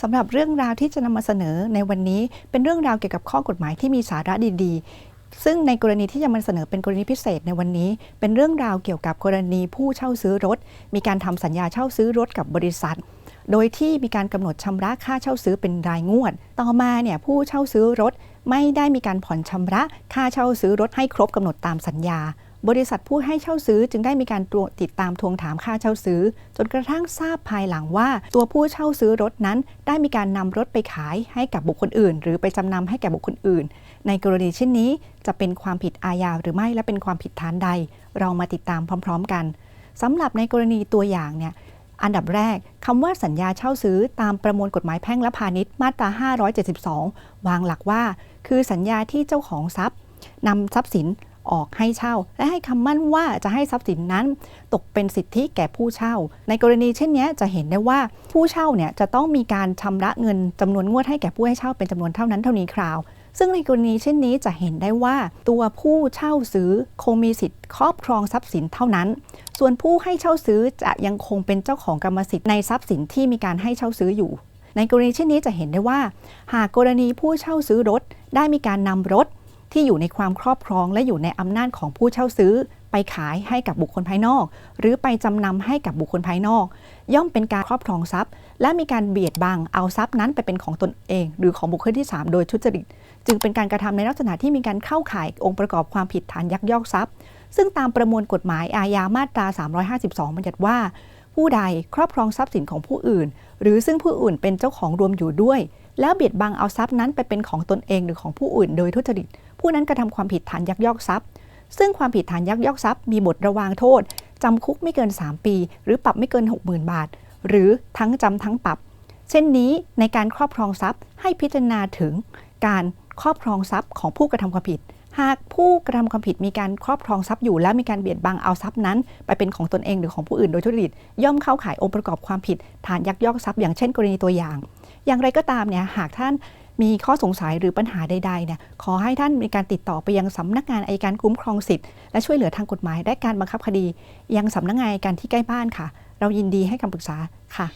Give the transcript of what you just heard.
สำหรับเรื่องราวที่จะนำมาเสนอในวันนี้เป็นเรื่องราวเกี่ยวกับข้อกฎหมายที่มีสาระดีๆ ซึ่งในกรณีที่จะมาเสนอเป็นกรณีพิเศษในวันนี้ เป็นเรื่องราวเกี่ยวกับกรณีผู้เช่าซื้อรถ มีการทำสัญญาเช่าซื้อรถกับบริษัท โดยที่มีการกำหนดชำระค่าเช่าซื้อเป็นรายงวด ต่อมาเนี่ยผู้เช่าซื้อรถไม่ได้มีการผ่อนชำระค่าเช่าซื้อรถให้ครบกำหนดตามสัญญา บริษัทผู้ให้เช่าซื้อจึงได้มีการตรวจติดตามทวงถามค่าเช่าซื้อ จนกระทั่งทราบภายหลังว่า ตัวผู้เช่าซื้อรถนั้น ได้มีการนำรถไปขายให้กับบุคคลอื่น หรือไปจำนำให้แก่บุคคลอื่น ในกรณีเช่นนี้ จะเป็นความผิดอาญาหรือไม่และเป็นความผิดฐานใด เรามาติดตามพร้อม ๆ กันสำหรับในกรณีตัวอย่างเนี่ยอันดับแรกคำว่าสัญญาเช่าซื้อตามประมวลกฎหมายแพ่งและพาณิชย์มาตรา 572 วางหลักว่า คือสัญญาที่เจ้าของทรัพย์นำทรัพย์สิน ออกให้เช่า และให้คำมั่นว่าจะให้ทรัพย์สินนั้น ตกเป็นสิทธิแก่ผู้เช่า ในกรณีเช่นนี้จะเห็นได้ว่าผู้เช่าเนี่ยจะต้องมีการชำระเงินจำนวนงวดให้แก่ผู้ให้เช่าเป็นจำนวนเท่านั้นเท่านี้คราว ซึ่งในกรณีเช่นนี้จะเห็นได้ว่า ตัวผู้เช่าซื้อคงมีสิทธิ์ครอบครองทรัพย์สินเท่านั้น ส่วนผู้ให้เช่าซื้อจะยังคงเป็นเจ้าของกรรมสิทธิ์ในทรัพย์สินที่มีการให้เช่าซื้ออยู่ในกรณีเช่นนี้จะเห็นได้ว่า หากกรณีผู้เช่าซื้อรถ ได้มีการนำรถ ที่อยู่ในความครอบครองและอยู่ในอำนาจของผู้เช่าซื้อ ไปขายให้กับบุคคลภายนอก หรือไปจำนำให้กับบุคคลภายนอก ย่อมเป็นการครอบครองทรัพย์ และมีการเบียดบังเอาทรัพย์นั้นไปเป็นของตนเอง หรือของบุคคลที่ 3 โดยทุจริต จึงเป็นการกระทำในลักษณะที่มีการเข้าข่ายองค์ประกอบความผิดฐานยักยอกทรัพย์ ซึ่งตามประมวลกฎหมายอาญามาตรา 352 บัญญัติว่า ผู้ใดครอบครองทรัพย์สินของผู้อื่น หรือซึ่งผู้อื่นเป็นเจ้าของรวมอยู่ด้วย แล้วเบียดบังเอาทรัพย์นั้นไปเป็นของตนเองหรือของผู้อื่น โดยทุจริต ผู้นั้นกระทำความผิดฐานยักยอกทรัพย์ ซึ่งความผิดฐานยักยอกทรัพย์มีบทระวางโทษจำคุกไม่เกิน 3 ปี หรือปรับไม่เกิน 60,000 บาท หรือทั้งจำทั้งปรับ เช่นนี้ในการครอบครองทรัพย์ให้พิจารณาถึงการครอบครองทรัพย์ของผู้กระทำความผิด หากผู้กระทำความผิดมีการครอบครองทรัพย์อยู่ และมีการเบียดบังเอาทรัพย์นั้น ไปเป็นของตนเองหรือของผู้อื่นโดยทุจริตย่อมเข้าข่ายองค์ประกอบความผิดฐานยักยอกทรัพย์อย่างเช่น กรณีตัวอย่าง อย่างไรก็ตามเนี่ยหากท่านมีข้อสงสัยหรือปัญหาใดๆเนี่ยขอให้ท่านมีการติดต่อไปยังสำนักงานอายการคุ้มครองสิทธิ์และช่วยเหลือทางกฎหมายและการบังคับคดี ยังสำนักงานอายการที่ใกล้บ้านค่ะ เรายินดีให้คำปรึกษาค่ะ